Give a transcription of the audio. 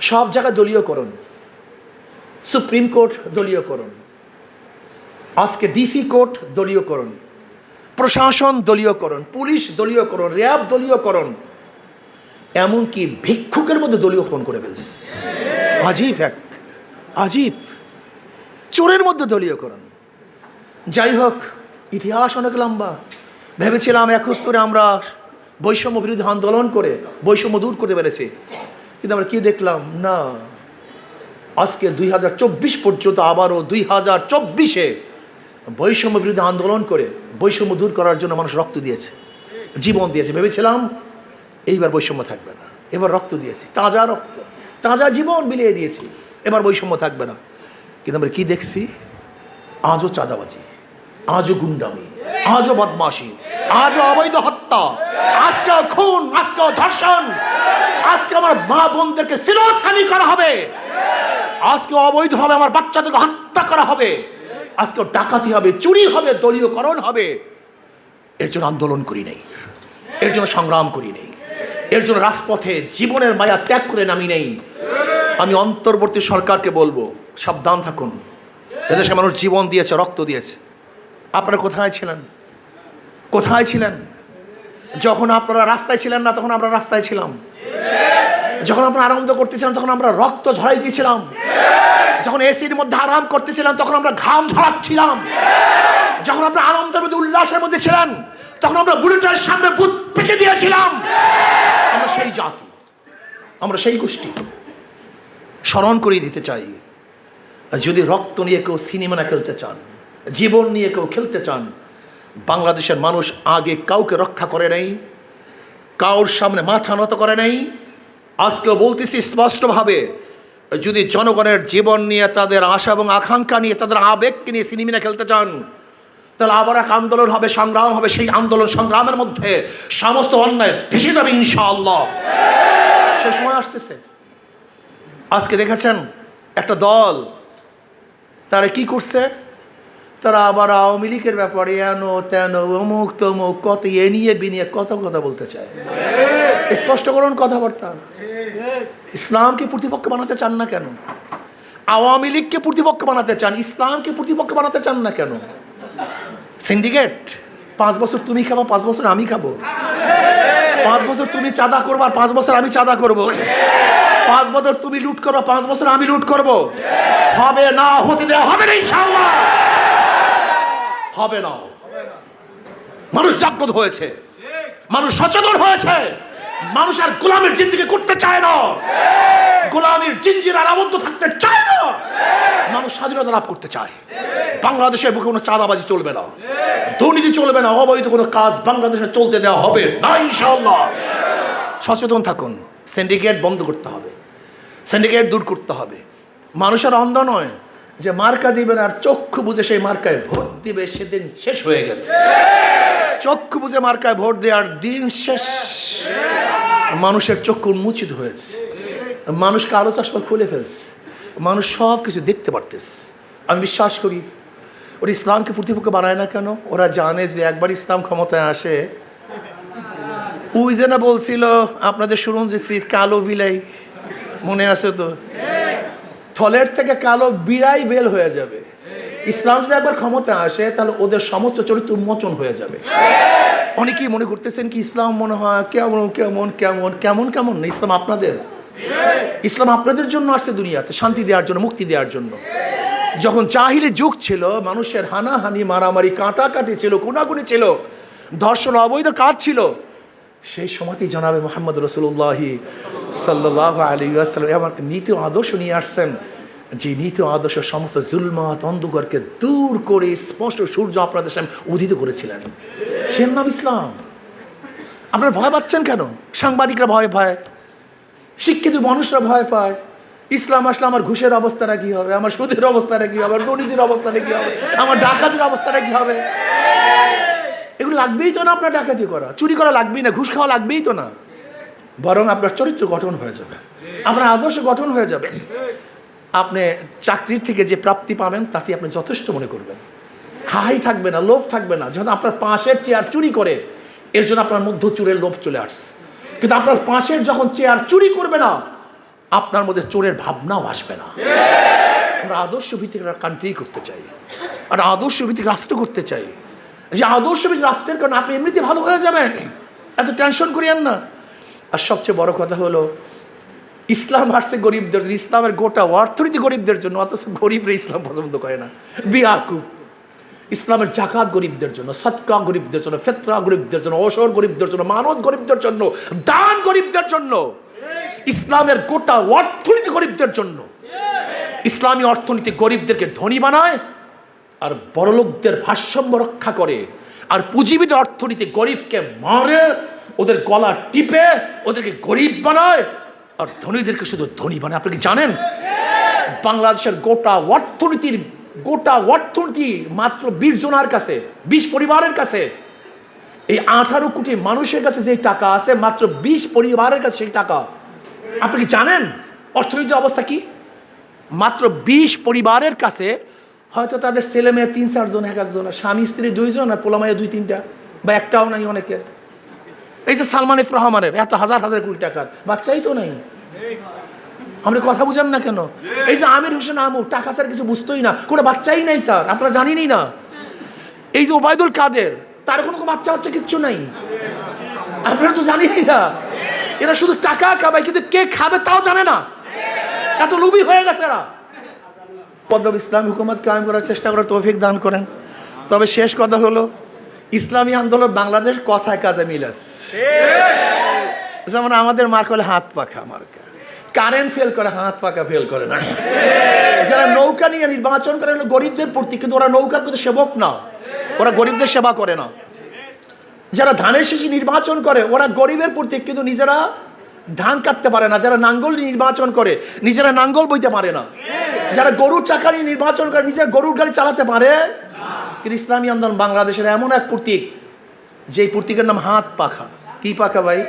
সব জায়গায় দলীয়করণ। Supreme court দলীয়করণ। আজকে ডিসি কোর্ট দলীয়করণ। প্রশাসন দলীয়করণ। পুলিশ দলীয়করণ। র্যাব দলীয়করণ। এমনকি ভিক্ষুকের মধ্যে দলীয়করণ করে ফেলছে। আজীব এক। আজীব। চোরের মধ্যে দলীয়করণ। যাই হোক, ইতিহাস অনেক লম্বা। ভেবেছিলাম একত্তরে আমরা বৈষম্য বিরোধী আন্দোলন করে, বৈষম্য দূর করতে পেরেছি। কিন্তু আমরা কি দেখলাম? না। আজকে দুই চব্বিশ পর্যন্ত আবারও দুই হাজার চব্বিশে বৈষম্য বিরুদ্ধে আন্দোলন করে বৈষম্য দূর করার জন্য মানুষ রক্ত দিয়েছে, জীবন দিয়েছে। ভেবেছিলাম এইবার বৈষম্য থাকবে না। এবার রক্ত দিয়েছি, তাজা রক্ত, তাজা জীবন বিলিয়ে দিয়েছি, এবার বৈষম্য থাকবে না। কিন্তু আমরা কি দেখছি? আজও চাঁদাবাজি। আজও গুন্ডামি, আজও বদমাশি, আজও অবৈধ হত্যা। আজকে খুন, আজকে ধর্ষণ, আজকে আমার মা বোনদেরকে শিরোধানি করা হবে। আজকে অবৈধভাবে আমার বাচ্চাদেরকে হত্যা করা হবে। আজকে ডাকাতি হবে, চুরি হবে, দলীয়করণ হবে। এর জন্য আন্দোলন করি নেই। এর জন্য সংগ্রাম করি নেই। এর জন্য রাজপথে জীবনের মায়া ত্যাগ করে নামি নেই। আমি অন্তর্বর্তী সরকারকে বলব, সাবধান থাকুন। এদেশে মানুষ জীবন দিয়েছে, রক্ত দিয়েছে। আপনারা কোথায় ছিলেন? কোথায় ছিলেন? যখন আপনারা রাস্তায় ছিলেন না, তখন আমরা রাস্তায় ছিলাম। যখন আপনারা আনন্দ করতেছিলাম তখন আমরা রক্ত ঝরাই দিয়েছিলাম। যখন এসির মধ্যে আরাম করতেছিলাম তখন আমরা ঘাম ঝরাচ্ছিলাম। যখন আমরা আনন্দের মধ্যে, উল্লাসের মধ্যে ছিলেন, তখন আমরা বুলেটের সামনে বুথ পেঁচে দিয়েছিলাম। আমরা সেই জাতি, আমরা সেই গোষ্ঠী। স্মরণ করিয়ে দিতে চাই। যদি রক্ত নিয়ে কেউ সিনেমা না খেলতে চান জীবন নিয়ে কেউ খেলতে চান, বাংলাদেশের মানুষ আগে কাউকে রক্ষা করে নাই কাউর সামনে মাথা নত করে নাই। আজকেও বলতেছি স্পষ্টভাবে, যদি জনগণের জীবন নিয়ে তাদের আশা এবং আকাঙ্ক্ষা নিয়ে তাদের আবেগকে নিয়ে সিনেমিনা খেলতে চান, তাহলে আবার এক আন্দোলন হবে, সংগ্রাম হবে, সেই আন্দোলন সংগ্রামের মধ্যে সমস্ত অন্যায় ভেসে যাবে ইনশাআল্লাহ। সে সময় আসতেছে। আজকে দেখেছেন একটা দল, তারা কি করছে? তারা আবার আওয়ামী লীগের ব্যাপারে এন, তেন, অমুক, তমুক, কত এ নিয়ে বিনিয়ে কত কথা বলতে চায়। স্পষ্ট করুন কথাবার্তা। ইসলামকে প্রতিপক্ষ বানাতে চান না কেন? আওয়ামী লীগকে প্রতিপক্ষ বানাতে চান, ইসলামকে প্রতিপক্ষ বানাতে চান না কেন? সিন্ডিকেট, পাঁচ বছর তুমি খাব, পাঁচ বছর আমি খাব। পাঁচ বছর তুমি চাঁদা করব আর পাঁচ বছর আমি চাঁদা করব। পাঁচ বছর তুমি লুট করো, পাঁচ বছর আমি লুট করব। হবে না, হতে দেওয়া হবে না, ইনশাআল্লাহ। হবে না। মানুষ জাগ্রত হয়েছে। মানুষ সচেতন হয়েছে। মানুষ আর গোলামের জিন্দিগি করতে চায় না। গোলামের জিঞ্জির আর আবদ্ধ থাকতে চায় না। মানুষ স্বাধীনতা লাভ করতে চায়। বাংলাদেশের বুকে কোনো চাঁদাবাজি চলবে না। দুর্নীতি চলবে না। অবৈধ কোনো কাজ বাংলাদেশে চলতে দেওয়া হবে না, ইনশাআল্লাহ। সচেতন থাকুন। সিন্ডিকেট বন্ধ করতে হবে। সিন্ডিকেট দূর করতে হবে। মানুষের অন্ধ নয়। যে মার্কা দিবেন আর চক্ষু বুঝে সেই মার্কায় ভোট দিবে, সেদিন শেষ হয়ে গেছে। চক্ষু বুঝে মার্কায় ভোট দেওয়ার দিন শেষ। মানুষের চক্ষু উন্মোচিত হয়েছে। মানুষ কালো চশমা খুলে ফেলছে। মানুষ সব কিছু দেখতে পারতেছে। আমি বিশ্বাস করি, ওরা ইসলামকে প্রতিপক্ষ বানায় না কেন? ওরা জানে যে একবার ইসলাম ক্ষমতায় আসে যে বলছিল, আপনাদের শুনুন যে সি- কালো বিলাই, মনে আছে তো? থলের থেকে কালো বিড়াই বেল হয়ে যাবে। ইসলাম যদি একবার ক্ষমতা আসে, তাহলে ওদের সমস্ত চরিত্র উন্মোচন হয়ে যাবে। অনেকেই মনে করতেছেন কি ইসলাম মনে হয় কেমন কেমন কেমন কেমন কেমন? না, ইসলাম আপনাদের। ইসলাম আপনাদের জন্য আসছে দুনিয়াতে, শান্তি দেওয়ার জন্য, মুক্তি দেওয়ার জন্য। যখন জাহিলি যুগ ছিল, মানুষের হানাহানি, মারামারি, কাটাকাটি ছিল কোনাগুনি ছিল, ধর্ষণ, অবৈধ কাজ ছিল, সেই সময়তেই জানাবে মোহাম্মদ রসুল্লাহি সাল্লাহ আলী আসসালাম আমার নীতি আদর্শ নিয়ে আসছেন। যে নীতি আদর্শ সমস্ত জুলমাত, অন্ধকারকে দূর করে স্পষ্ট সূর্য আপনাদের সামনে উদিত করেছিলেন। সে নাম ইসলাম। আপনারা ভয় পাচ্ছেন কেন? সাংবাদিকরা ভয় পায়, শিক্ষিত মানুষরা ভয় পায়। ইসলাম আসলে আমার ঘুষের অবস্থাটা কি হবে? আমার সুদের অবস্থাটা কি হবে? আমার দুর্নীতির অবস্থাটা কি হবে? আমার ডাকাতির অবস্থাটা কি হবে? এগুলো লাগবেই তো না আপনার ডাকাতি করা? চুরি করা লাগবেই না, ঘুষ খাওয়া লাগবেই তো না। বরং আপনার চরিত্র গঠন হয়ে যাবে। আপনার আদর্শ গঠন হয়ে যাবে। আপনি চাকরির থেকে যে প্রাপ্তি পাবেন, তাতে আপনি যথেষ্ট মনে করবেন। হাই থাকবে না, লোভ থাকবে না। যখন আপনার পাশের চেয়ার চুরি করে, এর জন্য আপনার মধ্য চুরের লোভ চলে আসছে। কিন্তু আপনার পাশের যখন চেয়ার চুরি করবে না, আপনার মধ্যে চোরের ভাবনাও আসবে না। আমরা আদর্শ ভিত্তিক কান্ট্রি করতে চাই। আর আদর্শ ভিত্তিক রাষ্ট্র করতে চাই। যে আদর্শ ভিত্তিক রাষ্ট্রের কারণে আপনি এমনিতে ভালো হয়ে যাবেন। এত টেনশন করিয়েন না। আর সবচেয়ে বড় কথা হলো, ইসলাম আসছে গরিবদের জন্য, ইসলামের গোটা অর্থনীতি গরিবদের জন্য, অথচ গরিবরা ইসলাম পছন্দ করে না। বিয়াকু ইসলামের জাকাত গরিবদের জন্য সৎকা গরিবদের জন্য ফেতরা গরিবদের জন্য অসর গরিবদের জন্য মানত গরিবদের জন্য, দান গরিবদের জন্য, ইসলামের গোটা অর্থনীতি গরিবদের জন্য। ইসলামী অর্থনীতি গরিবদেরকে ধনী বানায় আর বড়লোকদের ভারসাম্য রক্ষা করে, আর পুঁজিবিদ অর্থনীতি গরিবকে মারে ওদের গলা টিপে, ওদেরকে গরিব বানায়, আর ধনীদেরকে শুধু ধনী বানায়। আপনি কি জানেন? বাংলাদেশের গোটা অর্থনীতির, গোটা অর্থনীতি মাত্র বিশ জনার কাছে, বিশ পরিবারের কাছে, এই আঠারো কোটি মানুষের কাছে যে টাকা আছে, মাত্র বিশ পরিবারের কাছে সেই টাকা। আপনি কি জানেন? অর্থনীতির অবস্থা কি? মাত্র বিশ পরিবারের কাছে হয়তো তাদের ছেলে মেয়ে তিন চারজন, এক একজন স্বামী, স্ত্রী দুইজন, আর পোলামাইয়া দুই তিনটা, বা একটাও নাই অনেকের। এই যে সালমান ইফ রহমানের এত হাজার হাজার কোটি টাকার, বাচ্চাই তো নেই। আপনি কথা বুঝেন না কেন? এই যে আমির হোসেন আমু, টাকা ছাড়া কিছু বুঝতোই না, কোনো বাচ্চাই নাই তার, আপনারা জানেনই না। এই যে ওবায়দুল কাদের, তার কোনো বাচ্চা বাচ্চা কিচ্ছু নাই। আপনারা তো জানেনই না। এরা শুধু টাকা খাবায় কিন্তু কে খাবে তাও জানে না। এত লোভী হয়ে গেছে এরা। পদ্মব ইসলাম হুকুমত কায়েম করার চেষ্টা করার তৌফিক দান করেন। তবে শেষ কথা হলো ইসলামী আন্দোলন বাংলাদেশ কথায় কাজে মিলাস। যেমন আমাদের মার্ক হলে হাত পাখা মার্কা। কারেন্ট ফেল করে হাত পাকা ফেল করে না। যারা নৌকা নিয়ে নির্বাচন করে গরিবদের প্রতি কিন্তু ওরা নৌকার প্রতি সেবক না। ওরা গরিবদের সেবা করে না। যারা ধানের শেষে নির্বাচন করে ওরা গরিবের প্রতি কিন্তু নিজেরা ধান কাটতে পারে না। যারা নাঙ্গল নির্বাচন করে নিজেরা নাঙ্গল বইতে পারে না। যারা গরুর চাকা নিয়ে নির্বাচন করে নিজের গরুর গাড়ি চালাতে পারে কিন্তু ইসলামী আন্দোলন বাংলাদেশের এমন এক প্রতীক, যেই প্রতীকের নাম হাত পাখা। কি পাখা ভাই?